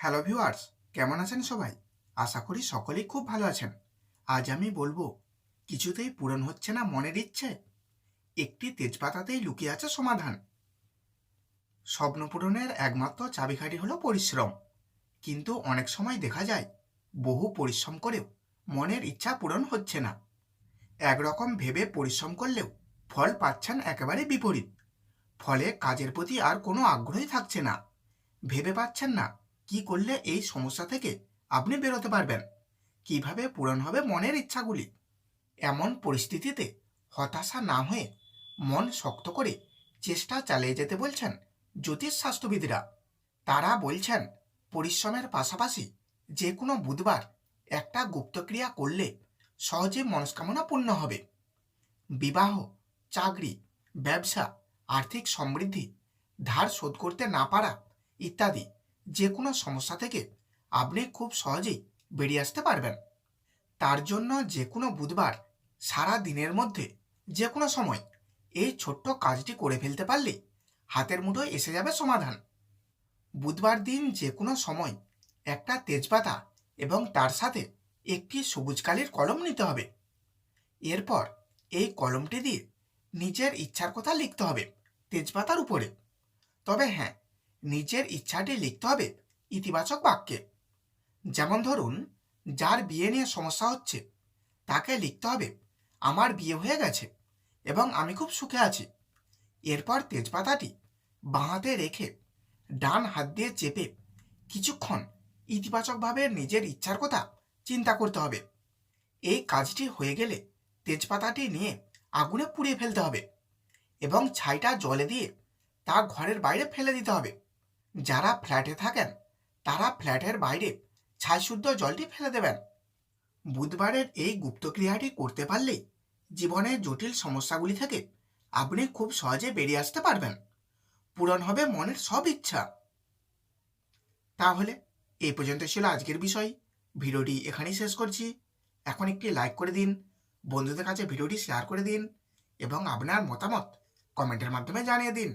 Hello viewers কেমন আছেন সবাই? আশা করি সকলেই খুব ভালো আছেন। আজ আমি বলব, কিছুতেই পূরণ হচ্ছে না মনের ইচ্ছে। একটি তেজপাতাতেই লুকিয়ে আছে সমাধান। স্বপ্ন পূরণের একমাত্র চাবিকাঠি হলো পরিশ্রম। কিন্তু অনেক সময় দেখা যায়, বহু পরিশ্রম করেও মনের ইচ্ছা পূরণ হচ্ছে না। একরকম ভেবে পরিশ্রম করলেও ফল পাচ্ছেন একেবারে বিপরীত। ফলে কাজের প্রতি আর কোনো আগ্রহই থাকছে না। ভেবে পাচ্ছেন না কি করলে এই সমস্যা থেকে আপনি বেরোতে পারবেন? কীভাবে পূরণ হবে মনের ইচ্ছাগুলি? এমন পরিস্থিতিতে হতাশা না হয়ে মন শক্ত করে চেষ্টা চালিয়ে যেতে বলছেন জ্যোতিষ স্বাস্থ্যবিদরা তারা বলছেন, পরিশ্রমের পাশাপাশি যে কোনো বুধবার একটা গুপ্তক্রিয়া করলে সহজে মনস্কামনা পূর্ণ হবে। বিবাহ, চাকরি, ব্যবসা, আর্থিক সমৃদ্ধি, ধার শোধ করতে না পারা ইত্যাদি। যে কোনো সমস্যা থেকে আপনি খুব সহজেই বেরিয়ে আসতে পারবেন। তার জন্য যে কোনো বুধবার সারা দিনের মধ্যে যে কোনো সময় এই ছোট্ট কাজটি করে ফেলতে পারলে হাতের মুঠোয় এসে যাবে সমাধান। বুধবার দিন যে কোনো সময় একটা তেজপাতা এবং তার সাথে একটি সবুজ কালির কলম নিতে হবে। এরপর এই কলমটি দিয়ে নিজের ইচ্ছার কথা লিখতে হবে তেজপাতার উপরে। তবে হ্যাঁ নিজের ইচ্ছাটি লিখতে হবে ইতিবাচক বাক্যে। যেমন ধরুন, যার বিয়ে নিয়ে সমস্যা হচ্ছে, তাকে লিখতে হবে, আমার বিয়ে হয়ে গেছে এবং আমি খুব সুখে আছি। এরপর তেজপাতাটি বাঁহাতে রেখে ডান হাত দিয়ে চেপে কিছুক্ষণ ইতিবাচকভাবে নিজের ইচ্ছার কথা চিন্তা করতে হবে। এই কাজটি হয়ে গেলে তেজপাতাটি নিয়ে আগুনে পুড়িয়ে ফেলতে হবে এবং ছাইটা জলে দিয়ে তা ঘরের বাইরে ফেলে দিতে হবে। যারা ফ্ল্যাটে থাকেন, তারা ফ্ল্যাটের বাইরে ছাইশুদ্ধ জলটি ফেলে দেবেন। বুধবারের এই গুপ্তক্রিয়াটি করতে পারলেই জীবনের জটিল সমস্যাগুলি থেকে আপনি খুব সহজে বেরিয়ে আসতে পারবেন। পূরণ হবে মনের সব ইচ্ছা। তাহলে এই পর্যন্ত ছিল আজকের বিষয়। ভিডিওটি এখানেই শেষ করছি। এখন একটি লাইক করে দিন, বন্ধুদের কাছে ভিডিওটি শেয়ার করে দিন এবং আপনার মতামত কমেন্টের মাধ্যমে জানিয়ে দিন।